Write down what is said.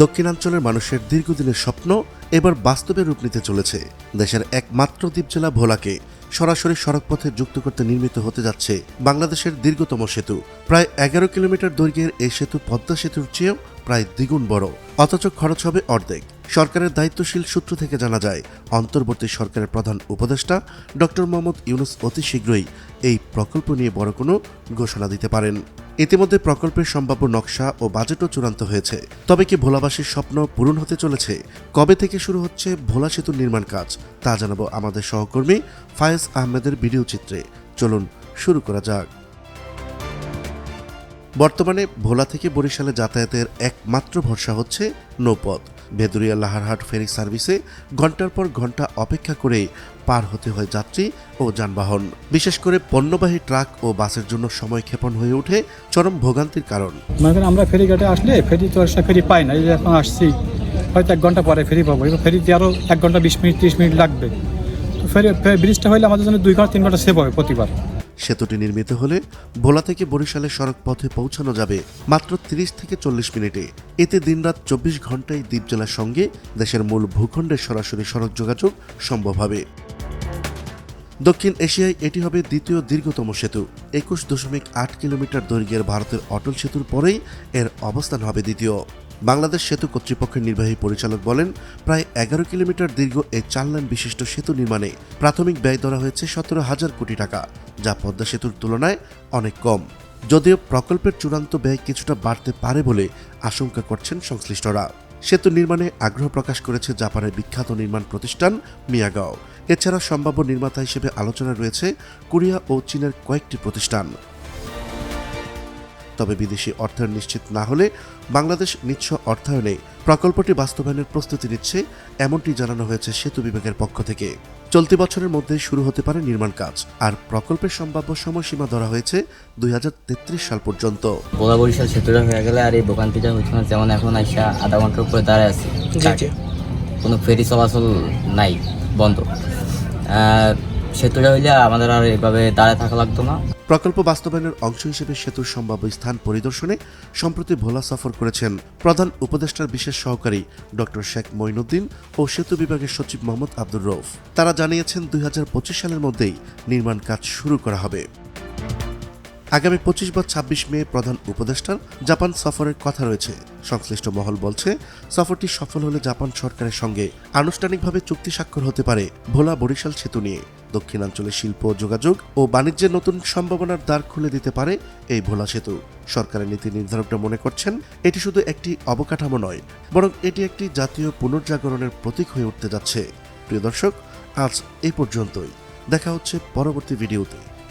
দক্ষিণাঞ্চলের মানুষের দীর্ঘদিনের স্বপ্ন এবার বাস্তবে রূপ নিতে চলেছে। দেশের একমাত্র দ্বীপ জেলা ভোলাকে সরাসরি সড়কপথে যুক্ত করতে নির্মিত হতে যাচ্ছে বাংলাদেশের দীর্ঘতম সেতু। প্রায় এগারো কিলোমিটার দৈর্ঘ্যের এই সেতু পদ্মা সেতুর চেয়েও প্রায় দ্বিগুণ বড়। অথচ খরচ হবে অর্ধেক। সরকারের দায়িত্বশীল সূত্র থেকে জানা যায়, অন্তর্বর্তী সরকারের প্রধান উপদেষ্টা ডক্টর মোহাম্মদ ইউনুস অতি শীঘ্রই এই প্রকল্প নিয়ে বড় কোনো ঘোষণা দিতে পারেন। ইতিমধ্যে প্রকল্পের সম্ভাব্য নকশা ও বাজেটও চূড়ান্ত হয়েছে। তবে কি ভোলাবাসীর স্বপ্ন পূরণ হতে চলেছে? কবে থেকে শুরু হচ্ছে ভোলা সেতু নির্মাণ কাজ? তা জানাব আমাদের সহকর্মী ফায়েজ আহমেদের ভিডিও চিত্রে। চলুন, শুরু করা যাক। বর্তমানে ভোলা থেকে বরিশালে যাতায়াতের একমাত্র ভরসা হচ্ছে নৌপথ। ভেদুরিয়া লাহারহাট ফেরি সার্ভিসে ঘণ্টার পর ঘণ্টা অপেক্ষা করে পার হতে হয় যাত্রী ও যানবাহন। বিশেষ করে পণ্যবাহী ট্রাক ও বাসের জন্য সময় ক্ষেপণ হয়ে ওঠে চরম ভোগান্তির কারণ। মনে আমরা ফেরিঘাটে আসলে ফেরি তো একটা ফেরি পাই না এখন আসছি, হয়তো এক ঘণ্টা পরে ফেরি পাবো, এবার ফেরিতে আরও এক ঘণ্টা বিশ মিনিট, তিরিশ মিনিট লাগবে। তো ফেরি ব্রিজটা হলে আমাদের জন্য দুই ঘণ্টা, তিন ঘণ্টা সেভ হবে প্রতিবার। সেতুটি নির্মিত হলে ভোলা থেকে বরিশালের সড়ক পথে পৌঁছানো যাবে মাত্র 30 থেকে চল্লিশ মিনিটে। এতে দিনরাত চব্বিশ ঘন্টায় দ্বীপ জেলার সঙ্গে দেশের মূল ভূখণ্ডের সরাসরি সড়ক যোগাযোগ সম্ভব হবে। দক্ষিণ এশিয়ায় এটি হবে দ্বিতীয় দীর্ঘতম সেতু। একুশ দশমিক আট কিলোমিটার দৈর্ঘ্যের ভারতের অটল সেতুর পরেই এর অবস্থান হবে দ্বিতীয়। বাংলাদেশ সেতু কর্তৃপক্ষের নির্বাহী পরিচালক বলেন, প্রায় এগারো কিলোমিটার দীর্ঘ এই চার লাইন বিশিষ্ট সেতু নির্মাণে প্রাথমিক ব্যয় ধরা হয়েছে সতেরো হাজার কোটি টাকা, যা পদ্মা সেতুর তুলনায় অনেক কম। যদিও প্রকল্পের চূড়ান্ত ব্যয় কিছুটা বাড়তে পারে বলে আশঙ্কা করছেন সংশ্লিষ্টরা। সেতু নির্মাণে আগ্রহ প্রকাশ করেছে জাপানের বিখ্যাত নির্মাণ প্রতিষ্ঠান মিয়াগাও। এছাড়া সম্ভাব্য নির্মাতা হিসেবে আলোচনা রয়েছে কোরিয়া ও চীনের কয়েকটি প্রতিষ্ঠান। তবে বিদেশি অর্থায়ন নিশ্চিত না হলে বাংলাদেশ নিঃস্ব অর্থায়নে। প্রকল্পটি বাস্তবায়নের প্রস্তুতি নিচ্ছে, এমনটি জানানো হয়েছে সেতু বিভাগের পক্ষ থেকে। চলতি বছরের মধ্যে শুরু হতে পারে নির্মাণ কাজ। আর প্রকল্পের সম্ভাব্য সময়সীমা ধরা হয়েছে দুই হাজার তেত্রিশ সাল পর্যন্ত। বোলা বরিশাল সেতুটা হয়ে গেলে আর এই দোকানটিটা হচ্ছে না যেমন এখন আইসা আধা ঘণ্টার উপরে দাঁড়ায় আছে। কোনো ফেরি চলাচল নাই বন্ধ। আর সেতুটা হইলে আমাদের আর এভাবে দাঁড়ায় থাকা লাগতো না। প্রকল্প বাস্তবায়নের অংশ হিসেবে সেতুর সম্ভাব্য স্থান পরিদর্শনে সম্প্রতি ভোলা সফর করেছেন প্রধান উপদেষ্টার বিশেষ সহকারী ডক্টর শেখ মঈনুদ্দিন ও সেতু বিভাগের সচিব মোহাম্মদ আব্দুর রৌফ তারা জানিয়েছেন দুই হাজার পঁচিশ সালের মধ্যেই নির্মাণ কাজ শুরু করা হবে। আগামী পঁচিশ বা ছাব্বিশ মে প্রধান উপদেষ্টার জাপান সফরের কথা রয়েছে। সংশ্লিষ্ট মহল বলছে, সফরটি সফল হলে জাপান সরকারের সঙ্গে আনুষ্ঠানিকভাবে চুক্তি স্বাক্ষর হতে পারে ভোলা বরিশাল সেতু নিয়ে। দক্ষিণাঞ্চলে শিল্প, যোগাযোগ ও বাণিজ্যের নতুন সম্ভাবনার দ্বার খুলে দিতে পারে এই ভোলা সেতু। সরকারের নীতি নির্ধারকরা মনে করছেন, এটি শুধু একটি অবকাঠামো নয়, বরং এটি একটি জাতীয় পুনর্জাগরণের প্রতীক হয়ে উঠতে যাচ্ছে। প্রিয় দর্শক, আজ এ পর্যন্তই। দেখা হচ্ছে পরবর্তী ভিডিওতে।